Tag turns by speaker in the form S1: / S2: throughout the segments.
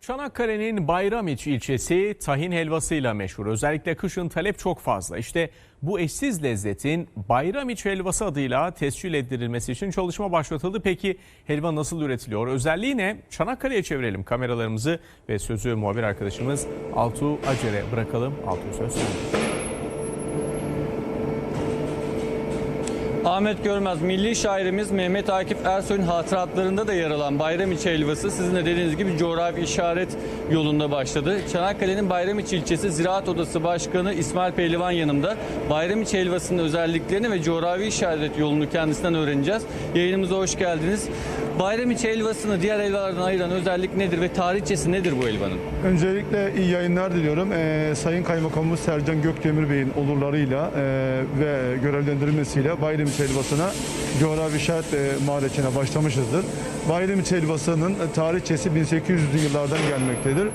S1: Çanakkale'nin Bayramiç ilçesi tahin helvasıyla meşhur. Özellikle kışın talep çok fazla. İşte bu eşsiz lezzetin Bayramiç helvası adıyla tescil edilmesi için çalışma başlatıldı. Peki helva nasıl üretiliyor? Özelliği ne? Çanakkale'ye çevirelim kameralarımızı ve sözü muhabir arkadaşımız Altuğ Acer'e bırakalım. Altuğ söz sende.
S2: Ahmet Görmez, milli şairimiz Mehmet Akif Ersoy'un hatıratlarında da yer alan Bayramiçi helvası sizin de dediğiniz gibi coğrafi işaret yolunda başladı. Çanakkale'nin Bayramiçi ilçesi Ziraat Odası Başkanı İsmail Pehlivan yanımda. Bayramiçi helvasının özelliklerini ve coğrafi işaret yolunu kendisinden öğreneceğiz. Yayınımıza hoş geldiniz. Bayramiçi helvasını diğer helvalardan ayıran özellik nedir ve tarihçesi nedir bu helvanın?
S3: Öncelikle iyi yayınlar diliyorum. Ee, Sayın Kaymakamımız Sercan Gökdemir Bey'in olurlarıyla e, ve görevlendirilmesiyle Bayramiç helvasına coğrafi işaret e, maharetine başlamışızdır. Bayramiç helvasının tarihçesi 1800'lü yıllardan gelmektedir.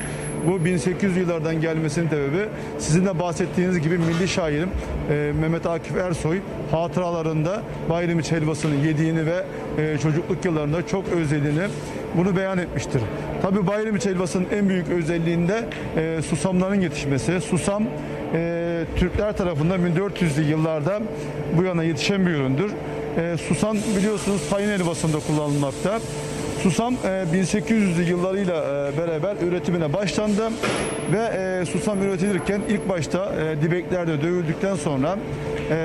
S3: Bu 1800 yıllardan gelmesinin sebebi sizin de bahsettiğiniz gibi milli şairim e, Mehmet Akif Ersoy hatıralarında Bayramiç helvasını yediğini ve e, çocukluk yıllarında çok özlediğini bunu beyan etmiştir. Tabi Bayramiç helvasının en büyük özelliğinde e, susamların yetişmesi. Susam e, Türkler tarafından 1400'lü yıllarda bu yana yetişen bir üründür. E, susam biliyorsunuz tayin helvasında kullanılmakta. Susam e, 1800'lü yıllarıyla e, beraber üretimine başlandı ve e, susam üretilirken ilk başta e, dibeklerde dövüldükten sonra e,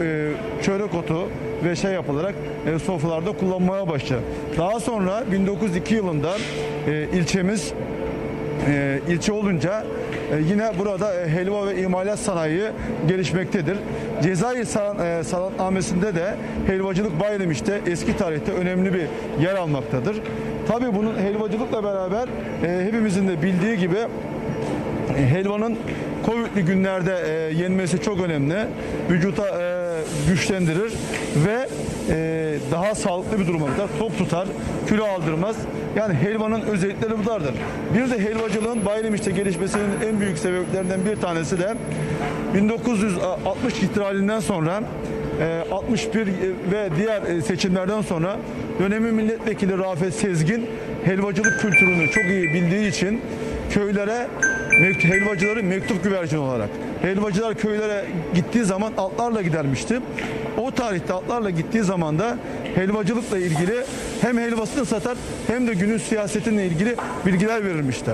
S3: e, çörek otu ve şey yapılarak e, sofralarda kullanmaya başladı. Daha sonra 1902 yılında e, ilçemiz e, ilçe olunca e, yine burada e, helva ve imalat sanayi gelişmektedir. Cezayir san, e, sanatnamesinde de helvacılık Bayramiç'te eski tarihte önemli bir yer almaktadır. Tabii bunun helvacılıkla beraber e, hepimizin de bildiği gibi helvanın Covid'li günlerde yenmesi çok önemli. Vücuta güçlendirir ve e, daha sağlıklı bir duruma kadar tok tutar, kilo aldırmaz. Yani helvanın özellikleri bunlardır. Bir de helvacılığın Bayramiç'te gelişmesinin en büyük sebeplerinden bir tanesi de 1960 ihtilalinden sonra e, 61 ve diğer e, seçimlerden sonra dönemin milletvekili Rafet Sezgin helvacılık kültürünü çok iyi bildiği için köylere helvacıları mektup güvercin olarak. Helvacılar köylere gittiği zaman atlarla gidermişti. O tarihte atlarla gittiği zaman da helvacılıkla ilgili hem helvasını satar hem de günün siyasetinle ilgili bilgiler verilmişti.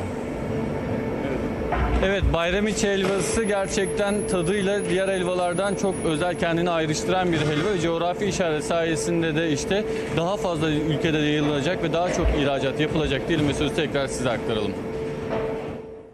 S2: Evet Bayramiçi helvası gerçekten tadıyla diğer helvalardan çok özel kendini ayrıştıran bir helva. Coğrafi işaret sayesinde de işte daha fazla ülkede yayılacak ve daha çok ihracat yapılacak diyelim ve sözü tekrar size aktaralım.